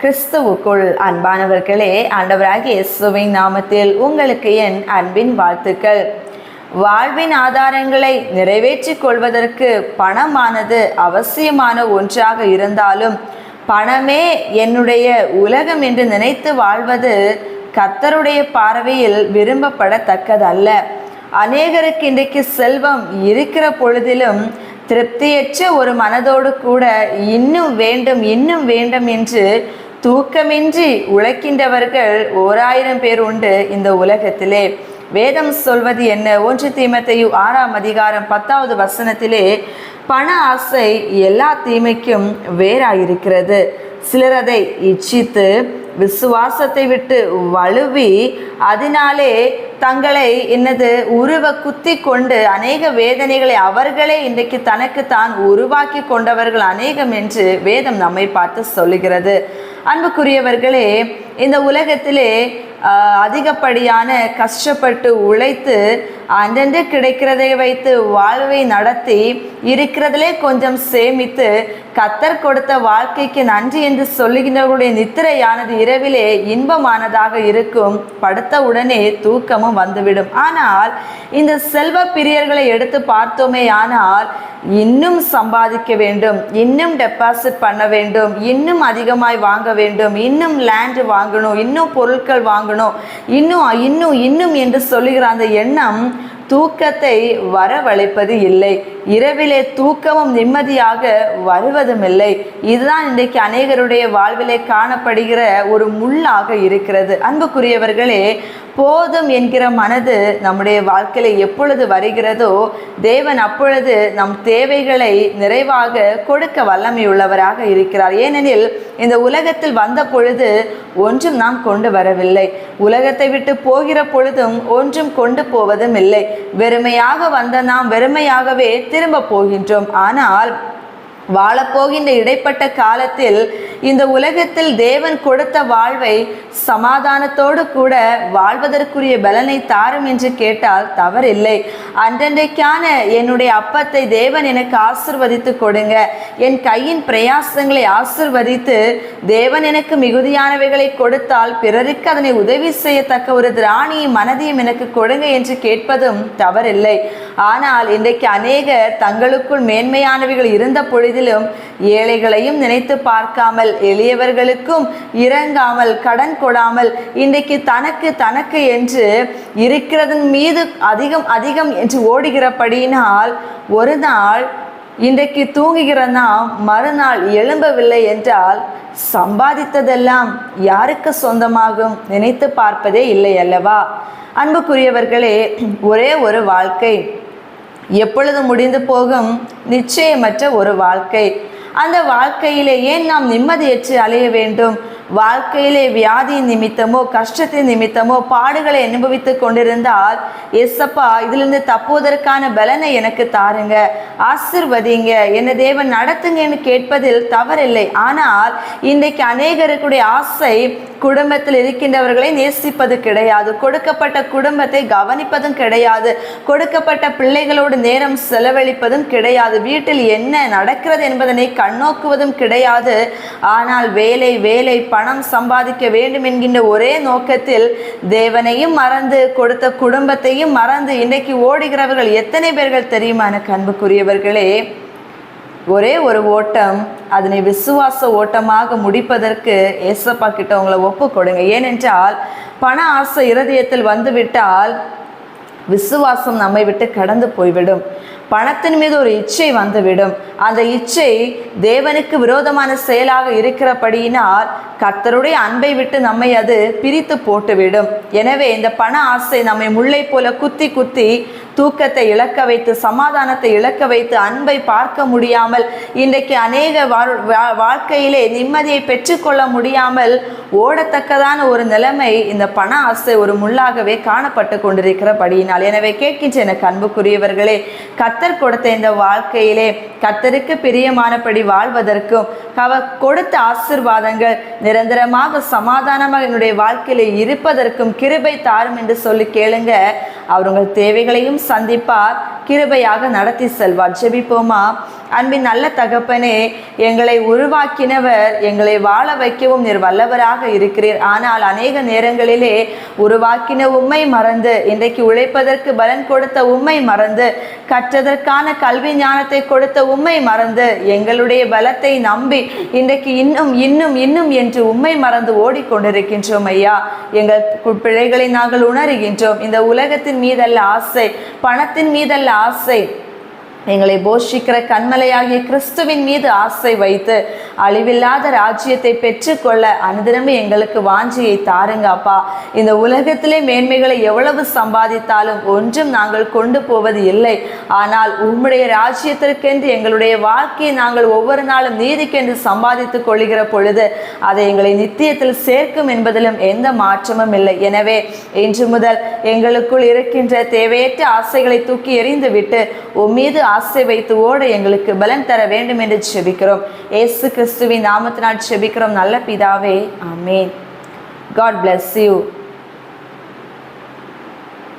கிறிஸ்துவுக்குள் அன்பானவர்களே ஆண்டவராகிய இயேசுவின் நாமத்தில் உங்களுக்கு என் அன்பின் வாழ்த்துக்கள். வாழ்வின் ஆதாரங்களை நிறைவேற்றிக் கொள்வதற்கு பணமானது அவசியமான ஒன்றாக இருந்தாலும் பணமே என்னுடைய உலகம் என்று நினைத்து வாழ்வது கர்த்தருடைய பார்வையில் விரும்பப்படத்தக்கதல்ல. அநேகருக்கு இன்றைக்கு செல்வம் இருக்கிற பொழுதிலும் திருப்தியற்ற ஒரு மனதோடு கூட இன்னும் வேண்டும் இன்னும் வேண்டும் என்று தூக்கமின்றி உழைக்கின்றவர்கள் ஓராயிரம் பேர் உண்டு இந்த உலகத்திலே. வேதம் சொல்வது என்ன? ஒன்று தீமத்தையு ஆறாம் அதிகாரம் பத்தாவது வசனத்திலே பண ஆசை எல்லா தீமைக்கும் வேறாயிருக்கிறது. சிலர் அதை இச்சித்து விசுவாசத்தை விட்டு வலுவி அதனாலே தங்களை என்னது உருவ குத்தி கொண்டு அநேக வேதனைகளை அவர்களே இன்றைக்கு தனக்கு தான் உருவாக்கி கொண்டவர்கள் அநேகம் என்று வேதம் நம்மை பார்த்து சொல்லுகிறது. அன்புக்குரியவர்களே இந்த உலகத்திலே அதிகப்படியான கஷ்டப்பட்டு உழைத்து அன்றன்று கிடைக்கிறதை வைத்து வாழ்வை நடத்தி இருக்கிறதிலே கொஞ்சம் சேமித்து கத்தர் கொடுத்த வாழ்க்கைக்கு நன்றி என்று சொல்லுகின்றவர்களுடைய நித்திரையானது இரவிலே இன்பமானதாக இருக்கும். படுத்த உடனே தூக்கமும் வந்துவிடும். ஆனால் இந்த செல்வ பிரியர்களை எடுத்து பார்த்தோமே ஆனால் இன்னும் சம்பாதிக்க வேண்டும். இன்னும் டெபாசிட் பண்ண வேண்டும். இன்னும் அதிகமாய் வாங்க வேண்டும். இன்னும் லேண்ட் வாங்கணும். இன்னும் பொருட்கள் வாங்கணும். இன்னும் இன்னும் இன்னும் என்று சொல்லுகிற அந்த எண்ணம் தூக்கத்தை வரவழைப்பது இல்லை. இரவிலே தூக்கமும் நிம்மதியாக வருவதும் இல்லை இதுதான் இன்றைக்கு அநேகருடைய வாழ்விலே காணப்படுகிற ஒரு முள்ளாக இருக்கிறது. அன்புக்குரியவர்களே போதும் என்கிற மனது நம்முடைய வாழ்க்கையில எப்பொழுது வருகிறதோ தேவன் அப்பொழுது நம் தேவைகளை நிறைவாக கொடுக்க வல்லமையுள்ளவராக இருக்கிறார். ஏனெனில் இந்த உலகத்தில் வந்த பொழுது ஒன்றும் நாம் கொண்டு வரவில்லை. உலகத்தை விட்டு போகிற பொழுதும் ஒன்றும் கொண்டு போவதும் இல்லை வெறுமையாக வந்த நாம் வெறுமையாகவே திரும்ப போகின்றோம். ஆனால் வாழப்போகின்ற இடைப்பட்ட காலத்தில் இந்த உலகத்தில் தேவன் கொடுத்த வாழ்வை சமாதானத்தோடு கூட வாழ்வதற்குரிய பலனை தாரும் என்று கேட்டால் தவறில்லை. அன்றன்றைக்கான என்னுடைய அப்பத்தை தேவன் எனக்கு ஆசிர்வதித்து கொடுங்க. என் கையின் பிரயாசங்களை ஆசிர்வதித்து தேவன் எனக்கு மிகுதியானவைகளை கொடுத்தால் பிறருக்கு அதனை உதவி செய்யத்தக்க ஒரு திராணியும் மனதையும் எனக்கு கொடுங்க என்று கேட்பதும் தவறில்லை. ஆனால் இன்றைக்கு அநேகர் தங்களுக்குள் மேன்மையானவைகள் இருந்த பொழுதிலும் ஏழைகளையும் நினைத்து பார்க்காமல் எளியவர்களுக்கும் இறங்காமல் கடன் கொடாமல் இன்றைக்கு தனக்கு தனக்கு என்று இருக்கிறதன் மீது அதிகம் அதிகம் என்று ஓடுகிறபடியினால் ஒரு நாள் இன்றைக்கு தூங்குகிற நாம் மறுநாள் எழும்பவில்லை என்றால் சம்பாதித்ததெல்லாம் யாருக்கு சொந்தமாகும் நினைத்து பார்ப்பதே இல்லை அல்லவா? அன்புக்குரியவர்களே ஒரே ஒரு வாழ்க்கை. எப்பொழுது முடிந்து போகும்? நிச்சயமற்ற ஒரு வாழ்க்கை. அந்த வாழ்க்கையிலே ஏன் நாம் நிம்மதியற்று அலைய வேண்டும். வாழ்க்கையிலே வியாதி நிமித்தமோ கஷ்டத்தின் நிமித்தமோ பாடுகளை அனுபவித்து கொண்டிருந்தால் எஸ்ஸப்பா இதிலிருந்து தப்புவதற்கான பலனை எனக்கு தாருங்க. ஆசிர்வதிங்க. என்ன தேவன் நடத்துங்கன்னு கேட்பதில் தவறில்லை. ஆனால் இன்றைக்கு அநேகருக்குடைய ஆசை குடும்பத்தில் இருக்கின்றவர்களை நேசிப்பது கிடையாது. கொடுக்கப்பட்ட குடும்பத்தை கவனிப்பதும் கிடையாது. கொடுக்கப்பட்ட பிள்ளைகளோடு நேரம் செலவழிப்பதும் கிடையாது. வீட்டில் என்ன நடக்கிறது என்பதனை கண்ணோக்குவதும் கிடையாது. ஆனால் வேலை வேலை பணம் சம்பாதிக்க வேண்டும் என்கின்ற ஒரே நோக்கத்தில் தேவனையும் மறந்து கொடுத்த குடும்பத்தையும் மறந்து இன்றைக்கு ஓடுகிறவர்கள் எத்தனை பேர்கள் தெரியுமா எனக்கு அன்புக்குரியவர்களே? ஒரே ஒரு ஓட்டம் அதனை விசுவாச ஓட்டமாக முடிப்பதற்கு ஏசப்பா கிட்ட உங்களை ஒப்பு கொடுங்க. ஏனென்றால் பண ஆசை இருதயத்தில் வந்துவிட்டால் விசுவாசம் நம்மை விட்டு கடந்து போய்விடும். பணத்தின் மீது ஒரு இச்சை வந்துவிடும். அந்த இச்சை தேவனுக்கு விரோதமான செயலாக இருக்கிறபடியினால் கர்த்தருடைய அன்பை விட்டு நம்மை அது பிரித்து போட்டுவிடும். எனவே இந்த பண ஆசை நம்மை முல்லை போல குத்தி குத்தி தூக்கத்தை இழக்க வைத்து சமாதானத்தை இழக்க வைத்து அன்பை பார்க்க முடியாமல் இன்றைக்கு அநேக வா- வாழ்க்கையிலே நிம்மதியை பெற்றுக்கொள்ள முடியாமல் ஓடத்தக்கதான ஒரு நிலைமை இந்த பண ஆசை ஒரு முள்ளாகவே காணப்பட்டு கொண்டிருக்கிறபடியினால். எனவே கேட்கின்ற எனக்கு அன்புக்குரியவர்களே கத்தர் கொடுத்த இந்த வாழ்க்கையிலே கத்தருக்கு பிரியமானபடி வாழ்வதற்கும் அவர் கொடுத்த ஆசிர்வாதங்கள் நிரந்தரமாக சமாதானமாக என்னுடைய வாழ்க்கையில இருப்பதற்கும் கிருபை தாரும் என்று சொல்லி கேளுங்க. அவர் உங்கள் தேவைகளையும் சந்திப்பார். கிருபையாக நடத்தி செல்வார். ஜெபிப்போமா? அன்பின் நல்ல தகப்பனே எங்களை உருவாக்கினவர் எங்களை வாழ வைக்கவும் நீர் வல்லவராக இருக்கிறீர். ஆனால் அநேக நேரங்களிலே உருவாக்கின உண்மை மறந்து இன்றைக்கு உழைப்பதற்கு பலன் கொடுத்த உண்மை மறந்து கற்றதற்கான கல்வி ஞானத்தை கொடுத்த உண்மை மறந்து எங்களுடைய பலத்தை நம்பி இன்றைக்கு இன்னும் இன்னும் இன்னும் என்று உண்மை மறந்து ஓடிக்கொண்டிருக்கின்றோம் ஐயா. எங்கள் கு- பிழைகளை நாங்கள் உணர்கின்றோம். இந்த உலகத்தின் மீதல்ல ஆசை பணத்தின் மீதல்ல ஆசை எங்களை போஷிக்கிற கண்மலையாகிய கிறிஸ்துவின் மீது ஆசை வைத்து அழிவில்லாத ராஜ்யத்தை பெற்றுக்கொள்ள அனுதினமே எங்களுக்கு வாஞ்சியை தாருங்க அப்பா. இந்த உலகத்திலே மேன்மைகளை எவ்வளவு சம்பாதித்தாலும் ஒன்றும் நாங்கள் கொண்டு போவது இல்லை. ஆனால் உம்முடைய ராஜ்யத்திற்கென்று எங்களுடைய வாழ்க்கையை நாங்கள் ஒவ்வொரு நாளும் நீதிக்கென்று சம்பாதித்துக் கொள்கிற பொழுது அதை எங்களை நித்தியத்தில் சேர்க்கும் என்பதிலும் எந்த மாற்றமும் இல்லை. எனவே இன்று முதல் எங்களுக்குள் இருக்கின்ற தேவையற்ற ஆசைகளை தூக்கி எறிந்துவிட்டு உம்மீது ஆசை வைத்து ஓட எங்களுக்கு பலன் தர வேண்டும் என்று செபிக்கிறோம். ஏசு கிறிஸ்துவின் நாமத்தினால் செபிக்கிறோம். நல்ல பிதாவே ஆமென். God bless you